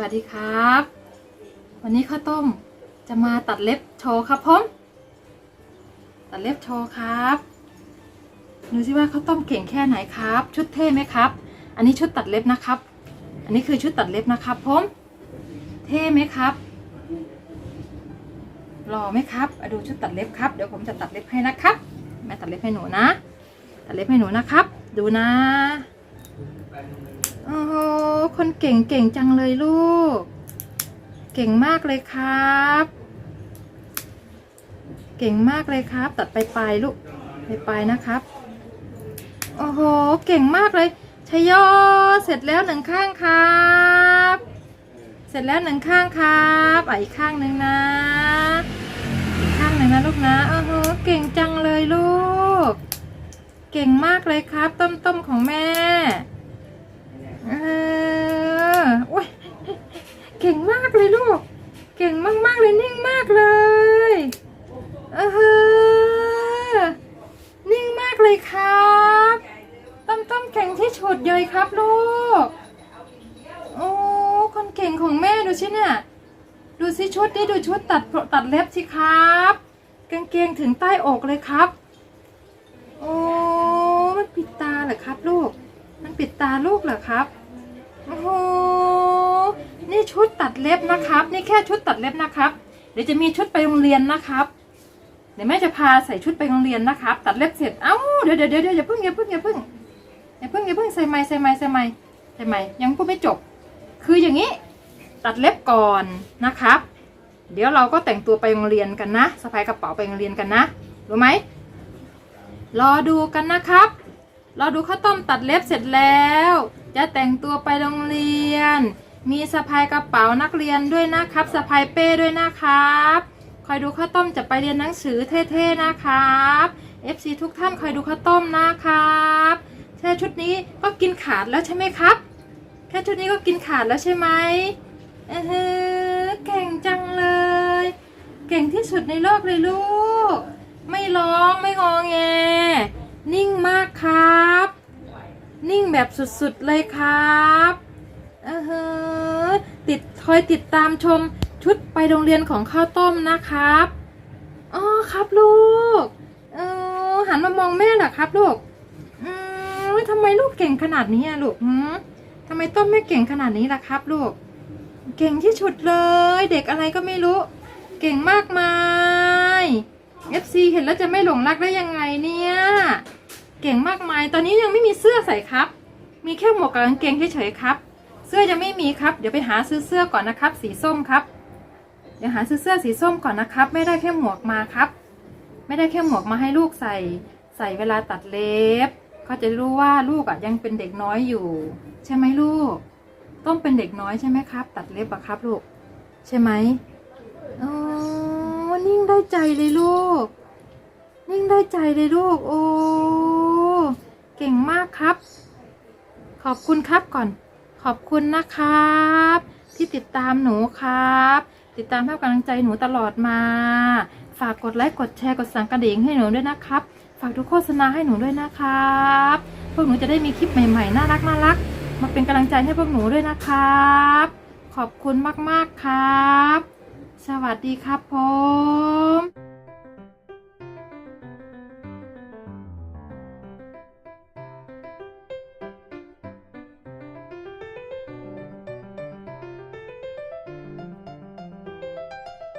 วัสดีครับ วันนี้ข้าวต้มจะมาตัดเล็บโชว์ครับผมตัดเล็บโชว์ครับดูสิว่าข้าวต้มเก่งแค่ไหนครับ ชุดเท่ไหมครับ อันนี้ชุดตัดเล็บนะครับ อันนี้คือชุดตัดเล็บนะครับผมเท่ไหมครับหล่อไหมครับอะดูชุดตัดเล็บครับเดี๋ยวผมจะตัดเล็บให้นะครับแม่ตัดเล็บให้หนูนะ ตัดเล็บให้หนูนะครับ ดูนะ โอ้โหคนเก่งเก่งจังเลยลูก เก่งมากเลยครับ เก่งมากเลยครับ ตัดไปปลายลูกไปปลายนะครับ โอ้โห เก่งมากเลยชยโยเสร็จแล้วหนึ่งข้างครับ เสร็จแล้วหนึ่งข้างครับอะอีกข้างหนึ่งนะ อีกข้างหนึ่งนะลูกนะโอ้โหเก่งจังเลยลูก เก่งมากเลยครับ ต้มต้มๆของแม่ เออโอ้ยเก่งมากเลยลูก เก่งมากๆเลยนิ่งมากเลยเออนิ่งมากเลยครับต้มต้มๆเก่งที่ฉุดเลยครับลูกโอ้คนเก่งของแม่ดูสิเนี่ยดูสิชุดดิดูชุดตัดตัดเล็บสิครับกางเกงถึงใต้อกเลยครับ โอ้มันปิดตาเหรอครับลูก ปิดตาลูกเหรอครับ โอ้โห นี่ชุดตัดเล็บนะครับ นี่แค่ชุดตัดเล็บนะครับ เดี๋ยวจะมีชุดไปโรงเรียนนะครับ เดี๋ยวแม่จะพาใส่ชุดไปโรงเรียนนะครับ ตัดเล็บเสร็จ เอ้า เดี๋ยวเดี๋ยวเดี๋ยวอย่าเพิ่งอย่าเพิ่งอย่าเพิ่งอย่าเพิ่งอย่าเพิ่งใส่ไม้ใส่ไม้ใส่ไม้ใส่ไม้ยังพูดไม่จบ คืออย่างนี้ ตัดเล็บก่อนนะครับ เดี๋ยวเราก็แต่งตัวไปโรงเรียนกันนะสะพายกระเป๋าไปโรงเรียนกันนะ รู้ไหมรอดูกันนะครับ เรอดูข้าวต้มตัดเล็บเสร็จแล้ว จะแต่งตัวไปโรงเรียน มีสะพายกระเป๋านักเรียนด้วยนะครับสะพายเป้ด้วยนะครับ คอยดูข้าวต้มจะไปเรียนหนังสือเท่ๆนะครับ FC ทุกท่านคอยดูข้าวต้มนะครับแค่ชุดนี้ก็กินขาดแล้วใช่ไหมครับ แค่ชุดนี้ก็กินขาดแล้วใช่ไหมเออหือเก่งจังเลย เก่งที่สุดในโลกเลยลูก ไม่ร้องไม่งอแง นิ่งมากครับ นิ่งแบบสุดๆเลยครับเออหือติดคอยติดตามชมชุดไปโรงเรียนของข้าวต้มนะครับอ๋อครับลูกเออหันมามองแม่เหรอครับลูกอืมทำไมลูกเก่งขนาดนี้อะลูกหืมทำไมต้มไม่เก่งขนาดนี้ล่ะครับลูก เก่งที่สุดเลย เด็กอะไรก็ไม่รู้ เก่งมากมาย FC เห็นแล้วจะไม่หลงรักได้ยังไงเนี่ย เก่งมากมาย ตอนนี้ยังไม่มีเสื้อใส่ครับ มีแค่หมวกกับกางเกงเฉยๆครับ เสื้อยังไม่มีครับ เดี๋ยวไปหาซื้อเสื้อก่อนนะครับ สีส้มครับ เดี๋ยวหาซื้อเสื้อสีส้มก่อนนะครับ ไม่ได้แค่หมวกมาครับ ไม่ได้แค่หมวกมาให้ลูกใส่ ใส่เวลาตัดเล็บ เขาจะรู้ว่าลูกอะยังเป็นเด็กน้อยอยู่ ใช่ไหมลูก ต้องเป็นเด็กน้อยใช่ไหมครับ ตัดเล็บอะครับลูก ใช่ไหมอ๋อนิ่งได้ใจเลยลูก นิ่งได้ใจเลยลูก โอ้ เก่งมากครับ ขอบคุณครับก่อน ขอบคุณนะครับ ที่ติดตามหนูครับ ติดตามให้กำลังใจหนูตลอดมา ฝากกดไลค์กดแชร์กดสั่งกระดิ่งให้หนูด้วยนะครับ ฝากดูโฆษณาให้หนูด้วยนะครับ พวกหนูจะได้มีคลิปใหม่ๆน่ารักน่ารักมาเป็นกำลังใจให้พวกหนูด้วยนะครับ ขอบคุณมากๆครับ สวัสดีครับผม